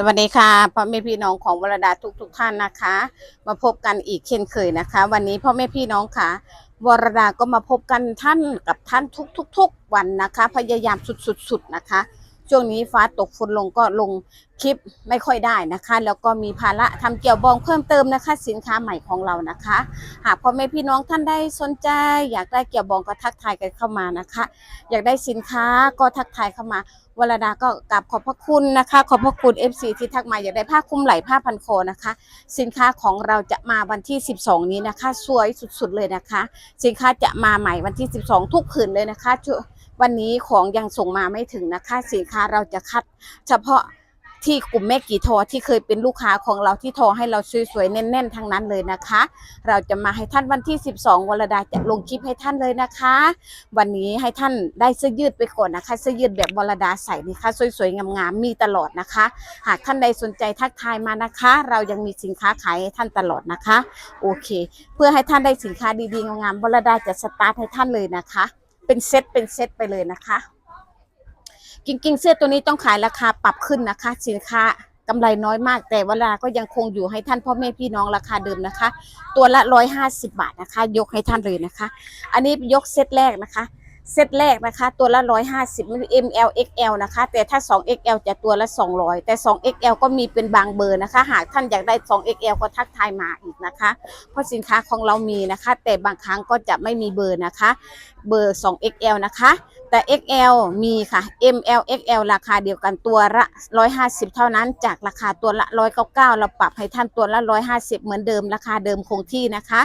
สวัสดีค่ะพ่อแม่พี่น้องของวรดาทุกทุกๆท่านนะคะ มาพบกันอีกเช่นเคยนะคะ วันนี้พ่อแม่พี่น้องค่ะ วรดาก็มาพบกันท่านกับท่านทุกๆทุกๆวันนะคะ พยายามสุดๆๆนะคะ ช่วงนี้ฟ้าตกฝนลงก็ลงคลิปไม่ค่อยได้นะคะ แล้วก็มีภาระทำเกี่ยวบองเพิ่มเติมนะคะ สินค้าใหม่ของเรานะคะ หากพ่อแม่พี่น้องท่านได้สนใจ อยากได้เกี่ยวบองก็ทักทายกันเข้ามานะคะ อยากได้สินค้าก็ทักทายเข้ามาวรดาก็กราบขอบพระคุณนะคะ ขอบพระคุณ FC ที่ทักมาอยากได้ผ้าคลุมไหล่ผ้าพันคอนะคะ สินค้าของเราจะมาวันที่ 12 นี้นะคะ สวยสุดๆเลยนะคะ สินค้าจะมาใหม่วันที่ 12 ทุกผืนเลยนะคะ วันนี้ของยังส่งมาไม่ถึงนะคะ สินค้าเราจะคัด เฉพาะที่กลุ่มแม่กี่ทอที่เคยเป็นลูกค้าของเราที่ทอให้เราสวยๆแน่นๆทั้งนั้นเลยนะคะ เราจะมาให้ท่านวันที่ 12วรดาจะลงคลิปให้ท่านเลยนะคะ วันนี้ให้ท่านได้เสื้อยืดไปก่อนนะคะเสื้อยืดแบบวรดาใส่นี่ค่ะสวยๆงามๆมีตลอดนะคะ หากท่านใดสนใจทักทายมานะคะ เรายังมีสินค้าขายให้ท่านตลอดนะคะ โอเค เพื่อให้ท่านได้สินค้าดีๆงามๆวรดาจะสตาร์ทให้ท่านเลยนะคะ เป็นเซตเป็นเซตไปเลยนะคะจริงๆเสื้อตัวนี้ต้องขายราคาปรับขึ้นนะคะ สินค้ากำไรน้อยมาก แต่เวลาก็ยังคงอยู่ให้ท่านพ่อแม่พี่น้องราคาเดิมนะคะ ตัวละร้อยห้าสิบบาทนะคะ ยกให้ท่านเลยนะคะ อันนี้ยกเซตแรกนะคะ เซตแรกนะคะ ตัวละร้อยห้าสิบ ML XL นะคะ แต่ถ้า 2 XL จะตัวละ 200 แต่ 2 XL ก็มีเป็นบางเบอร์นะคะ หากท่านอยากได้ 2 XL ก็ทักทายมาอีกนะคะ เพราะสินค้าของเรามีนะคะ แต่บางครั้งก็จะไม่มีเบอร์นะคะ เบอร์ 2 XL นะคะ แต่ XL มีค่ะ ML XL ราคาเดียวกันตัวละ 150 เท่านั้น จากราคาตัวละ 199 เราปรับให้ท่านตัวละ 150 เหมือนเดิมราคาเดิมคงที่นะคะ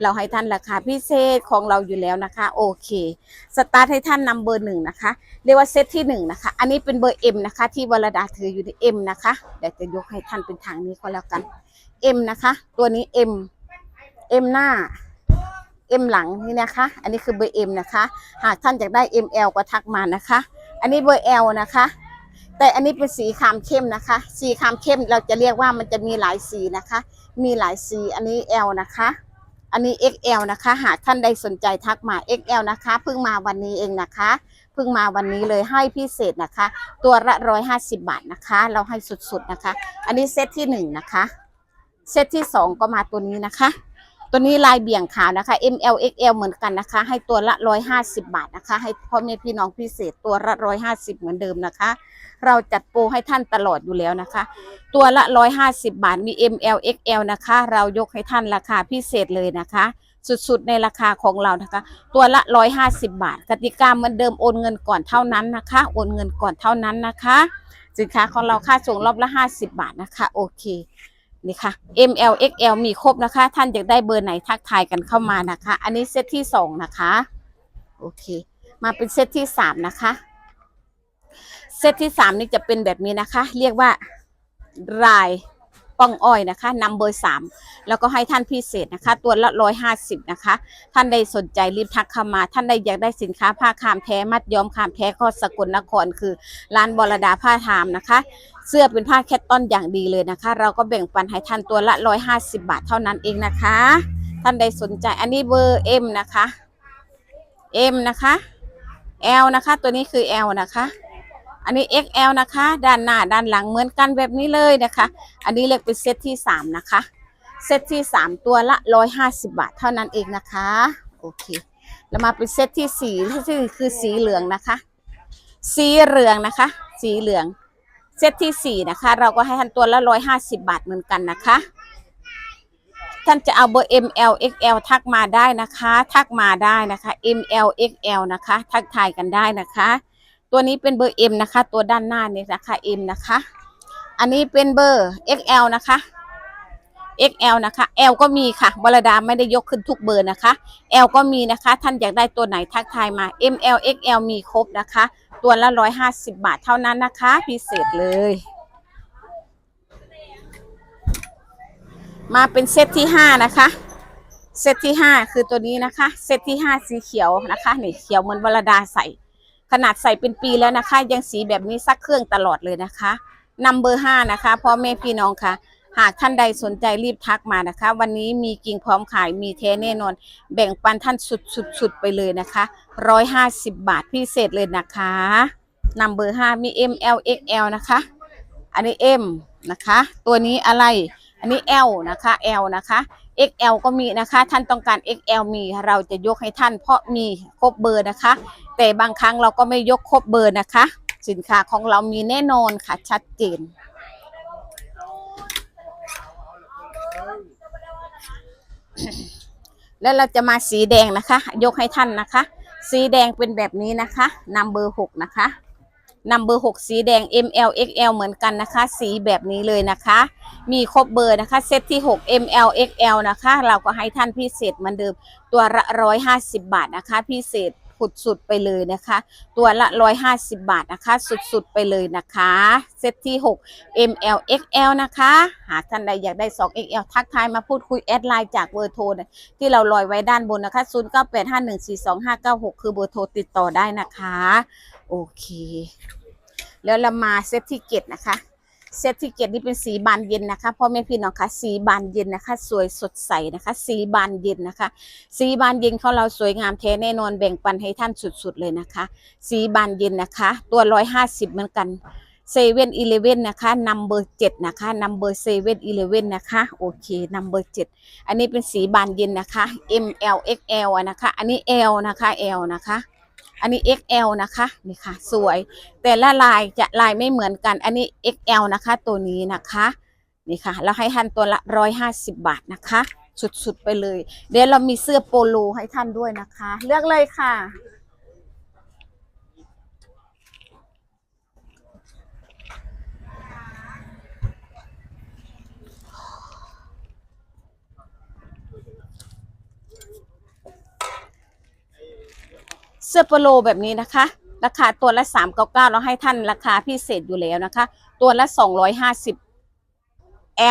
เราให้ท่านราคาพิเศษของเราอยู่แล้วนะคะ โอเคสตาร์ทให้ท่านนำเบอร์หนึ่งนะคะ เรียกว่าเซตที่หนึ่งนะคะ อันนี้เป็นเบอร์ M นะคะ ที่วรดาถืออยู่ใน M นะคะเดี๋ยวจะยกให้ท่านเป็นทางนี้ก็แล้วกัน M นะคะ ตัวนี้ M M หน้า M หลังนี่นะคะ อันนี้คือเบอร์ M นะคะ หากท่านอยากได้ ML ก็ทักมานะคะ อันนี้เบอร์ L นะคะ แต่อันนี้เป็นสีคามเข้มนะคะ สีคามเข้มเราจะเรียกว่ามันจะมีหลายสีนะคะ มีหลายสี อันนี้ L นะคะ อันนี้ XL นะคะ หากท่านใดสนใจทักมา XL นะคะเพิ่งมาวันนี้เองนะคะเพิ่งมาวันนี้เลยให้พิเศษนะคะ ตัวละร้อยห้าสิบบาทนะคะ เราให้สุดๆนะคะ อันนี้เซตที่หนึ่งนะคะ เซตที่สองก็มาตัวนี้นะคะ ตัวนี้ลายเบี่ยงขาวนะคะ ML XL เหมือนกันนะคะ ให้ตัวละร้อยห้าสิบาทนะคะ ให้พ่อแม่พี่น้องพิเศษตัวละร้อยห้าสิบเหมือนเดิมนะคะ เราจัดโปรให้ท่านตลอดอยู่แล้วนะคะ ตัวละร้อยห้าสิบาทมี ML XL นะคะ เรายกให้ท่านราคาพิเศษเลยนะคะ สุดๆในราคาของเรานะคะ ตัวละร้อยห้าสิบาท กติกาเหมือนเดิมโอนเงินก่อนเท่านั้นนะคะ โอนเงินก่อนเท่านั้นนะคะ สินค้าของเราค่าส่งรอบละห้าสิบบาทนะคะ โอเค นี่ค่ะ ML XL มีครบนะคะ ท่านอยากได้เบอร์ไหนทักทายกันเข้ามานะคะ อันนี้เซตที่สองนะคะ โอเค มาเป็นเซตที่สามนะคะ เซตที่สามนี่จะเป็นแบบนี้นะคะ เรียกว่าราย ป้องอ้อยนะคะนำเบอร์สามแล้วก็ให้ท่านพิเศษนะคะ ตัวละร้อยห้าสิบนะคะ ท่านใดสนใจรีบทักเข้ามา ท่านใดอยากได้สินค้าผ้าคามแท้มัดย้อมคามแท้ข้อสกลนครคือร้านบรดาผ้าทามนะคะ เสื้อเป็นผ้าแคตตอนอย่างดีเลยนะคะ เราก็แบ่งปันให้ท่านตัวละร้อยห้าสิบาทเท่านั้นเองนะคะ ท่านใดสนใจอันนี้เบอร์ M นะคะ M นะคะ L นะคะ ตัวนี้คือ L นะคะ อันนี้ XL นะคะ ด้านหน้าด้านหลังเหมือนกันแบบนี้เลยนะคะ อันนี้เรียกเป็นเซตที่สามนะคะ เซตที่สามตัวละร้อยห้าสิบาทเท่านั้นเองนะคะ โอเค แล้วมาเป็นเซตที่สี่ที่คือสีเหลืองนะคะ สีเหลืองนะคะ สีเหลือง เซตที่สี่นะคะ เราก็ให้ท่านตัวละร้อยห้าสิบาทเหมือนกันนะคะ ท่านจะเอาเบอร์ ML XL ทักมาได้นะคะ ทักมาได้นะคะ ML XL นะคะ ทักทายกันได้นะคะ ตัวนี้เป็นเบอร์ M นะคะ ตัวด้านหน้านี่นะคะ M นะคะ อันนี้เป็นเบอร์ XL นะคะ XL นะคะ L ก็มีค่ะบรดาไม่ได้ยกขึ้นทุกเบอร์นะคะ L ก็มีนะคะ ท่านอยากได้ตัวไหนทักทายมา ML XL มีครบนะคะ ตัวละ 150 บาทเท่านั้นนะคะ พิเศษเลย มาเป็นเซตที่ 5 นะคะ เซตที่ 5 คือตัวนี้นะคะ เซตที่ 5 สีเขียวนะคะนี่เขียวเหมือนวรดาใส่ ขนาดใส่เป็นปีแล้วนะคะ ยังสีแบบนี้ซักเครื่องตลอดเลยนะคะนัมเบอร์ห้านะคะพ่อแม่พี่น้องค่ะ หากท่านใดสนใจรีบทักมานะคะ วันนี้มีกิ่งพร้อมขายมีเทแน่นอน แบ่งปันท่านสุดๆไปเลยนะคะร้อยห้าสิบบาทพิเศษเลยนะคะนัมเบอร์ห้ามี M L X L นะคะ อันนี้ M นะคะ ตัวนี้อะไร อันนี้ L นะคะ L นะคะ XL ก็มีนะคะ ท่านต้องการ XL มีเราจะยกให้ท่านเพราะมีครบเบอร์นะคะ แต่บางครั้งเราก็ไม่ยกครบเบอร์นะคะ สินค้าของเรามีแน่นอนค่ะชัดเจนแล้วเราจะมาสีแดงนะคะ ยกให้ท่านนะคะ สีแดงเป็นแบบนี้นะคะนัมเบอร์หกนะคะ นัมเบอร์หกสีแดง ML XL เหมือนกันนะคะ สีแบบนี้เลยนะคะ มีครบเบอร์นะคะ เซตที่ 6 ML XL นะคะ เราก็ให้ท่านพิเศษเหมือนเดิม ตัวละ 150 บาทนะคะ พิเศษผุดสุดไปเลยนะคะ ตัวละ 150 บาทนะคะ สุดๆไปเลยนะคะ เซตที่ 6 ML XL นะคะ หากท่านใดอยากได้ 2 XL ทักทายมาพูดคุยแอดไลน์จากเบอร์โทรที่เราลอยไว้ด้านบนนะคะ 0985142596 คือเบอร์โทรติดต่อได้นะคะ โอเค แล้วเรามาเซตที่เจ็ดนะคะ เซตที่เจ็ดนี่เป็นสีบานเย็นนะคะพ่อแม่พี่น้องคะสีบานเย็นนะคะ สวยสดใสนะคะ สีบานเย็นนะคะ สีบานเย็นของเราสวยงามแท้แน่นอนแบ่งปันให้ท่านสุดๆเลยนะคะ สีบานเย็นนะคะ ตัวร้อยห้าสิบเหมือนกันเซเว่นอีเลเว่นนะคะนัมเบอร์เจ็ดนะคะนัมเบอร์เซเว่นอีเลเว่นนะคะโอเคนัมเบอร์เจ็ดอันนี้เป็นสีบานเย็นนะคะ M L X L อะนะคะ อันนี้ L นะคะ L นะคะ อันนี้ XL นะคะนี่ค่ะ สวย แต่ละลายจะลายไม่เหมือนกัน อันนี้ XL นะคะ ตัวนี้นะคะนี่ค่ะ เราให้ท่านตัวละร้อยห้าสิบบาทนะคะ สุดๆไปเลย เดี๋ยวเรามีเสื้อโปโลให้ท่านด้วยนะคะ เลือกเลยค่ะ เสื้อโปโลแบบนี้นะคะ ราคาตัวละ 3 9 9เราให้ท่านราคาพิเศษอยู่แล้วนะคะ ตัวละ 250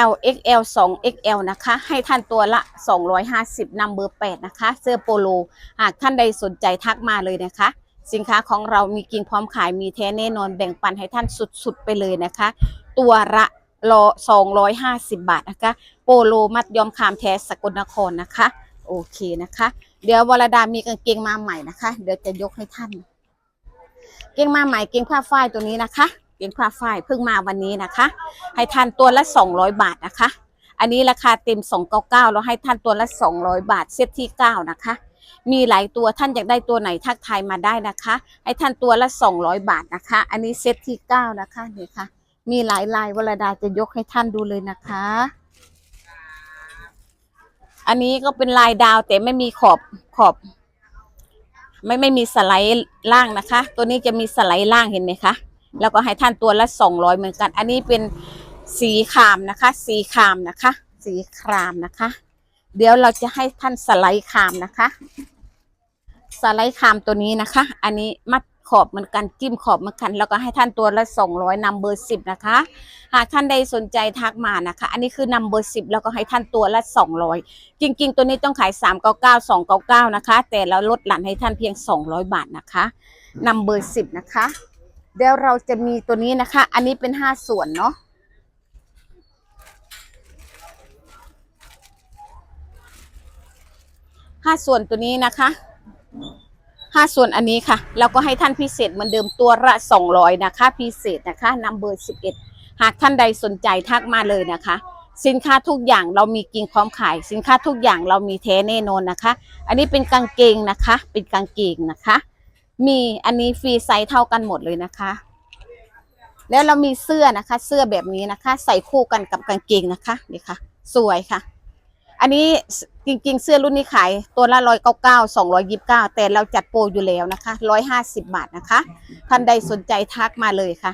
L XL 2 XL นะคะ ให้ท่านตัวละ 250นำเบอร์ 8 นะคะ เสื้อโปโลหากท่านใดสนใจทักมาเลยนะคะสินค้าของเรามีกิงพร้อมขายมีแท้แน่นอนแบ่งปันให้ท่านสุดๆไปเลยนะคะ ตัวละรอ250 บาทนะคะ โปโลมัดยอมคามแท้สกลนครนะคะ โอเคนะคะ เดี๋ยววรดามีกางเกงมาใหม่นะคะ เดี๋ยวจะยกให้ท่าน เกงมาใหม่เกงผ้าฝ้ายตัวนี้นะคะ เกงผ้าฝ้ายเพิ่งมาวันนี้นะคะ ให้ท่านตัวละ200บาทนะคะ อันนี้ราคาเต็ม299แล้วให้ท่านตัวละ200บาทเซตที่9นะคะ มีหลายตัวท่านอยากได้ตัวไหนทักทายมาได้นะคะ ให้ท่านตัวละ200บาทนะคะ อันนี้เซตที่9นะคะนี่ค่ะ มีหลายลายวรดาจะยกให้ท่านดูเลยนะคะ อันนี้ก็เป็นลายดาวแต่ไม่มีขอบขอบ ไม่ไม่มีสไลด์ล่างนะคะ ตัวนี้จะมีสไลด์ล่างเห็นไหมคะแล้วก็ให้ท่านตัวละสองร้อยเหมือนกัน อันนี้เป็นสีครามนะคะ สีครามนะคะ สีครามนะคะ เดี๋ยวเราจะให้ท่านสไลด์ครามนะคะ สไลด์ครามตัวนี้นะคะ อันนี้มัด ขอบเหมือนกันจิ้มขอบเหมือนกัน แล้วก็ให้ท่านตัวละสองร้อยนำเบอร์สิบนะคะ หากท่านใดสนใจทักมานะคะ อันนี้คือนำเบอร์สิบแล้วก็ให้ท่านตัวละสองร้อยจริง ๆ ตัวนี้ต้องขาย 399 299 นะคะ แต่เราลดหลั่นให้ท่านเพียง 200 บาทนะคะนำเบอร์10นะคะเดี๋ยวเราจะมีตัวนี้นะคะ อันนี้เป็น 5 ส่วนเนาะ5ส่วนตัวนี้นะคะ 5 ส่วนอันนี้ค่ะเราก็ให้ท่านพิเศษเหมือนเดิมตัวละ 200 นะคะ พิเศษนะคะนำเบอร์11 หากท่านใดสนใจทักมาเลยนะคะ สินค้าทุกอย่างเรามีกิงพร้อมขาย สินค้าทุกอย่างเรามีแท้แน่นอนนะคะ อันนี้เป็นกางเกงนะคะ เป็นกางเกงนะคะ มีอันนี้ฟรีไซส์เท่ากันหมดเลยนะคะ แล้วเรามีเสื้อนะคะ เสื้อแบบนี้นะคะ ใส่คู่กันกับกางเกงนะคะนี่ค่ะ สวยค่ะ อันนี้จริงๆ เสื้อรุ่นนี้ขายตัวละร้อยเก้าเก้าสองร้อยยิบเก้าแต่เราจัดโปรอยู่แล้วนะคะร้อยห้าสิบบาทนะคะท่านใดสนใจทักมาเลยค่ะ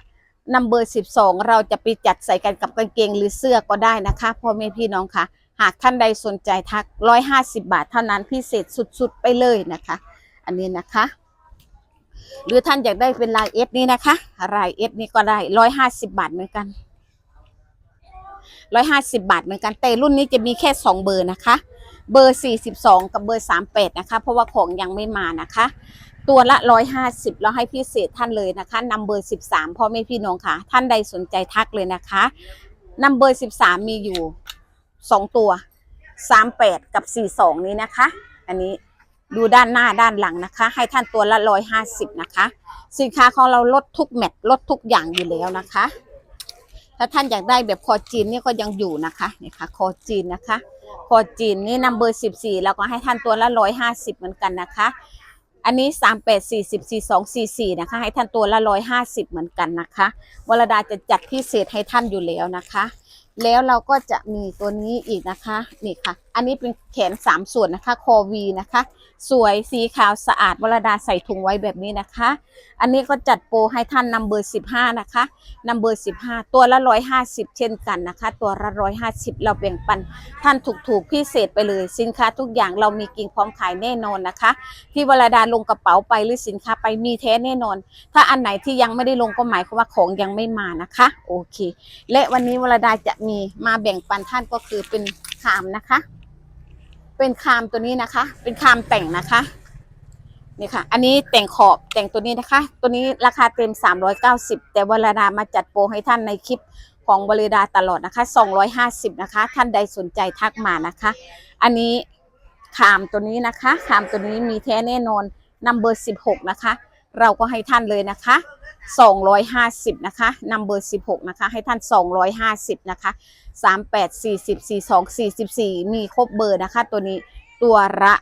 นัมเบอร์สิบสองเราจะไปจัดใส่กันกับกางเกงหรือเสื้อก็ได้นะคะพ่อแม่พี่น้องค่ะ หากท่านใดสนใจทักร้อยห้าสิบาทเท่านั้นพิเศษสุดๆไปเลยนะคะ อันนี้นะคะ หรือท่านอยากได้เป็นลายเอสนี่นะคะลายเอสนี่ก็ได้ร้อยห้าสิบาทเหมือนกัน ร้อยห้าสิบาทเหมือนกันแต่รุ่นนี้จะมีแค่สองเบอร์นะคะ เบอร์สี่สิบสองกับเบอร์สามแปดนะคะ เพราะว่าของยังไม่มานะคะ ตัวละร้อยห้าสิบเราให้พิเศษท่านเลยนะคะนัมเบอร์สิบสามพ่อแม่พี่น้องค่ะ ท่านใดสนใจทักเลยนะคะนัมเบอร์สิบสามมีอยู่สองตัวสามแปดกับสี่สองนี้นะคะ อันนี้ดูด้านหน้าด้านหลังนะคะ ให้ท่านตัวละร้อยห้าสิบนะคะ สินค้าของเราลดทุกแมตต์ลดทุกอย่างอยู่แล้วนะคะ ถ้าท่านอยากได้แบบคอจีนนี่ก็ยังอยู่นะคะนี่ค่ะคอจีนนะคะ คอจีนนี่นัมเบอร์สิบสี่เราก็ให้ท่านตัวละร้อยห้าสิบเหมือนกันนะคะ อันนี้สามแปดสี่สิบสี่สองสี่สี่นะคะ ให้ท่านตัวละร้อยห้าสิบเหมือนกันนะคะวรดาจะจัดพิเศษให้ท่านอยู่แล้วนะคะ แล้วเราก็จะมีตัวนี้อีกนะคะนี่ค่ะ อันนี้เป็นแขนสามส่วนนะคะ คอวีนะคะ สวยสีขาวสะอาดวรดาใส่ถุงไว้แบบนี้นะคะ อันนี้ก็จัดโปรให้ท่านนัมเบอร์สิบห้านะคะนัมเบอร์สิบห้าตัวละร้อยห้าสิบเช่นกันนะคะ ตัวละร้อยห้าสิบเราแบ่งปัน ท่านถูกๆพิเศษไปเลย สินค้าทุกอย่างเรามีกิ่งพร้อมขายแน่นอนนะคะ ที่วรดาลงกระเป๋าไปหรือสินค้าไปมีแท้แน่นอน ถ้าอันไหนที่ยังไม่ได้ลงก็หมายความว่าของยังไม่มานะคะ โอเค และวันนี้วรดาจะมีมาแบ่งปันท่านก็คือเป็นคามนะคะ เป็นคามตัวนี้นะคะ เป็นคามแต่งนะคะนี่ค่ะ อันนี้แต่งขอบแต่งตัวนี้นะคะ ตัวนี้ราคาเต็ม 390 แต่วรดามาจัดโปรให้ท่านในคลิปของบริดาตลอดนะคะ 250 นะคะ ท่านใดสนใจทักมานะคะ อันนี้คามตัวนี้นะคะคามตัวนี้มีแท้แน่นอนนัมเบอร์ 16 นะคะ เราก็ให้ท่านเลยนะคะ250นะคะนัมเบอร์16นะคะ ให้ท่าน 250นะคะ38 40 42 44 มีครบเบอร์นะคะ ตัวนี้ตัวละ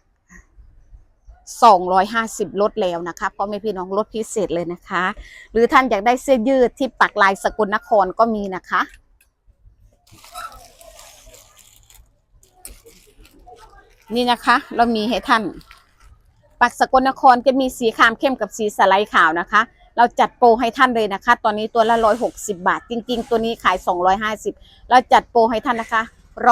250 ลดแล้วนะคะเพราะไม่พี่น้องลดพิเศษเลยนะคะ หรือท่านอยากได้เสื้อยืดที่ปักลายสกลนครก็มีนะคะนี่นะคะ เรามีให้ท่าน ปักสกลนครจะมีสีครามเข้มกับสีสไลด์ขาวนะคะ เราจัดโปรให้ท่านเลยนะคะ ตอนนี้ตัวละ 160 บาท จริง ๆ ตัวนี้ขาย 250 เราจัดโปรให้ท่านนะคะ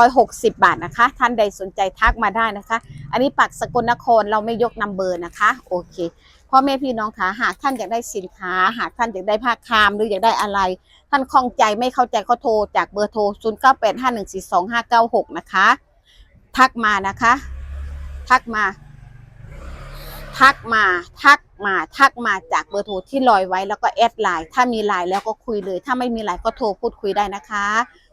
160 บาทนะคะ ท่านใดสนใจทักมาได้นะคะ อันนี้ปักสกลนครเราไม่ยกนัมเบอร์นะคะ โอเคพ่อแม่พี่น้องคะหากท่านอยากได้สินค้า หากท่านอยากได้ผ้าคามหรืออยากได้อะไร ท่านคล่องใจไม่เข้าใจก็โทรจากเบอร์โทร 0985142596 นะคะ ทักมานะคะ ทักมา ทักมาทักมาทักมาจากเบอร์โทรที่ลอยไว้แล้วก็แอดไลน์ถ้ามีไลน์แล้วก็คุยเลย ถ้าไม่มีไลน์ก็โทรพูดคุยได้นะคะ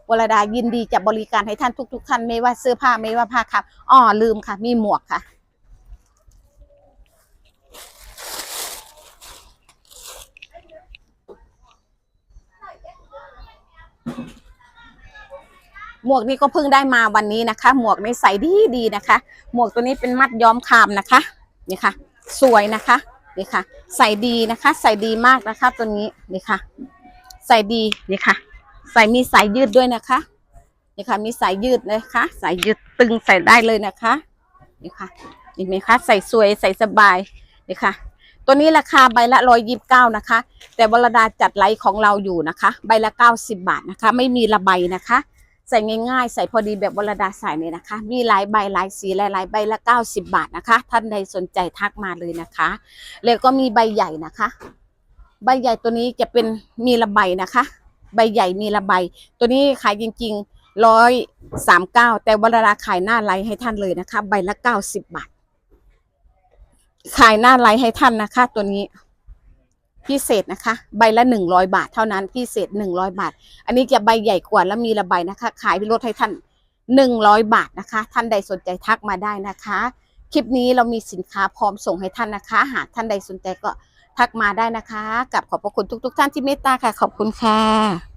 วรดายินดีจะบริการให้ท่านทุก ๆ ท่านไม่ว่าเสื้อผ้าไม่ว่าผ้าครับอ๋อลืมค่ะ มีหมวกค่ะ หมวกนี้ก็เพิ่งได้มาวันนี้นะคะ หมวกนี้ใส่ดีดีนะคะ หมวกตัวนี้เป็นมัดย้อมคามนะคะนี่ค่ะ สวยนะคะนี่ค่ะ ใส่ดีนะคะ ใส่ดีมากนะคะตัวนี้นี่ค่ะ ใส่ดีนี่ค่ะ ใส่มีสายยืดด้วยนะคะนี่ค่ะ มีสายยืดนะคะสายยืดตึงใส่ได้เลยนะคะนี่ค่ะเห็นไหมคะใส่สวยใส่สบายนี่ค่ะ ตัวนี้ราคาใบละร้อยยิบเก้านะคะ แต่วรดาจัดไลฟ์ของเราอยู่นะคะ ใบละเก้าสิบบาทนะคะ ไม่มีระใบนะคะ ใส่ง่ายๆ ใส่พอดีแบบวรดาใส่เลยนะคะ มีหลายใบหลายสีหลายๆใบละ 90 บาทนะคะ ท่านใดสนใจทักมาเลยนะคะ แล้วก็มีใบใหญ่นะคะ ใบใหญ่ตัวนี้จะเป็นมีระใบนะคะ ใบใหญ่มีระใบ ตัวนี้ขายจริงๆร้อยสามเก้าแต่วรดาขายหน้าไลให้ท่านเลยนะคะ ใบละ 90 บาท ขายหน้าไลให้ท่านนะคะ ตัวนี้ พิเศษนะคะ ใบละหนึ่งร้อยบาทเท่านั้นพิเศษหนึ่งร้อยบาท อันนี้จะใบใหญ่กว่าแล้วมีละใบนะคะ ขายลดให้ท่านหนึ่งร้อยบาทนะคะ ท่านใดสนใจทักมาได้นะคะ คลิปนี้เรามีสินค้าพร้อมส่งให้ท่านนะคะ หากท่านใดสนใจก็ทักมาได้นะคะ กับขอบพระคุณทุก ๆ ท่านที่เมตตาค่ะ ขอบคุณค่ะ